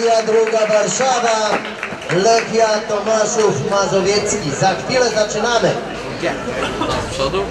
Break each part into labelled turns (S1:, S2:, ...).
S1: Legia druga Warszawa, Legia Tomaszów Mazowiecki. Za chwilę zaczynamy.
S2: Z przodu?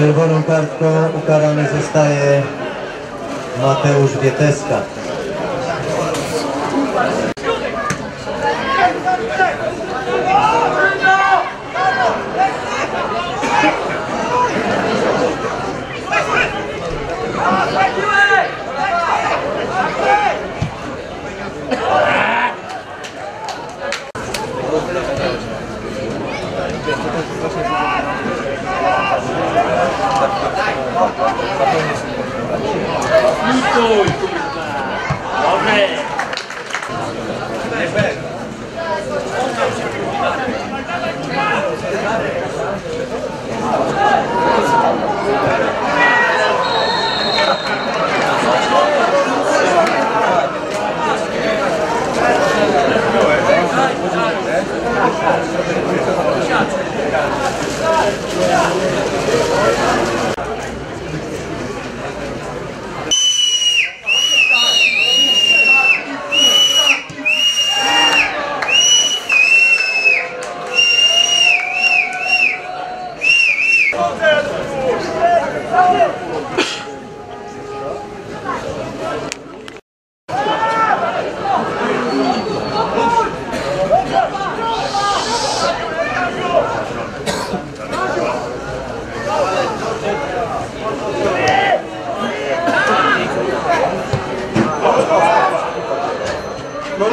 S1: Czerwoną kartką ukarany zostaje Mateusz Wieteska.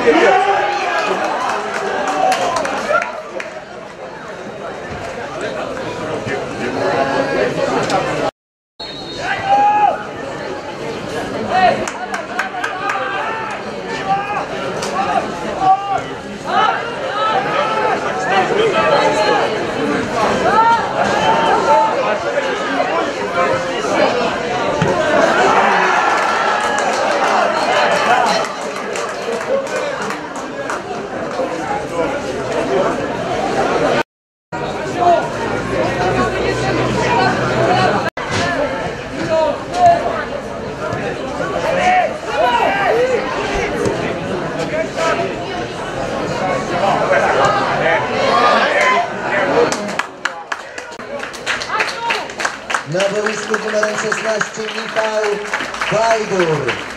S1: Na numerem 16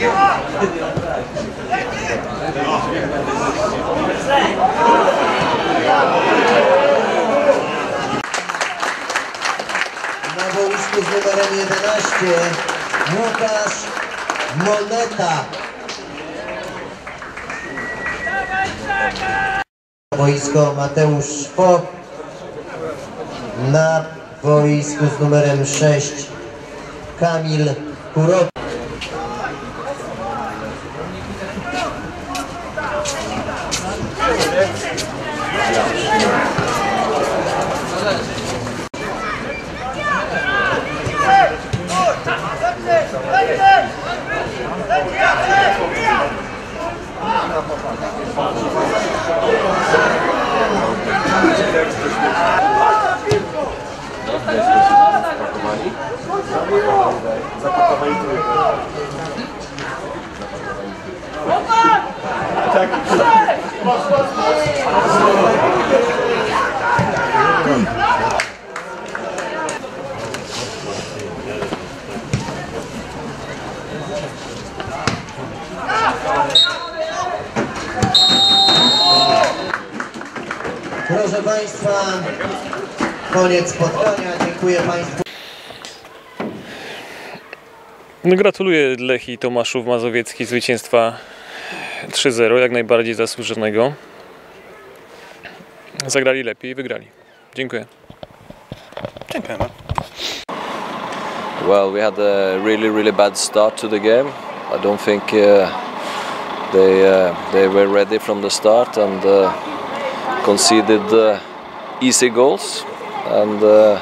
S1: Na boisku z numerem 11 Łukasz Moneta. Boisko Mateusz Szpok. Na boisku z numerem 6 Kamil Kurowski. ね。Państwa, koniec spotkania. Dziękuję Państwu.
S3: No, gratuluję Lechi Tomaszów Mazowiecki zwycięstwa 3-0, jak najbardziej zasłużonego. Zagrali lepiej i wygrali. Dziękuję.
S4: Dziękujemy.
S2: Well, we had a really, really bad start to the game. I don't think uh, they uh, they were ready from the start and uh, conceded uh, easy goals and uh,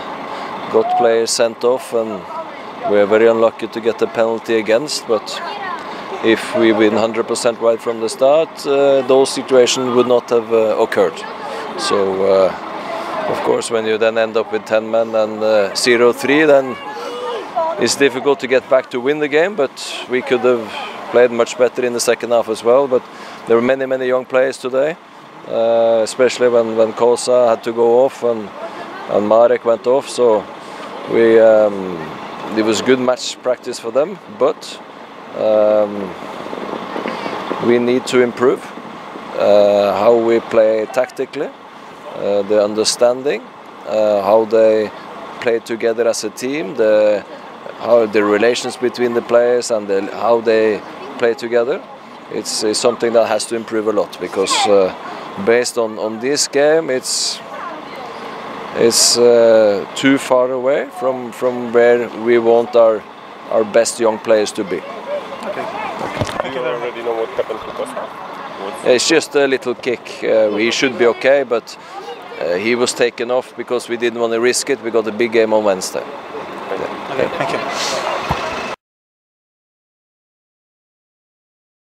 S2: got players sent off and we were very unlucky to get a penalty against. But if we win 100% right from the start, uh, those situations would not have uh, occurred. So. Uh, of course, when you then end up with 10 men and uh, 0-3, then it's difficult to get back to win the game. But we could have played much better in the second half as well. But there were many, many young players today, uh, especially when when Kosa had to go off and and Marek went off. So we um, it was good match practice for them, but um, we need to improve uh, how we play tactically uh, the understanding, how they play together as a team, the how the relations between the players and the, how they play together. It's, it's something that has to improve a lot because uh, based on, on this game, it's it's uh, too far away from, from where we want our our best young players to be.
S4: Thank you very much.
S5: already know what happened to Costa?
S2: It's just a little kick. Uh, he should be okay, but uh, he was taken off because we didn't want to risk it. We got a big game on Wednesday.
S4: Okay, thank you.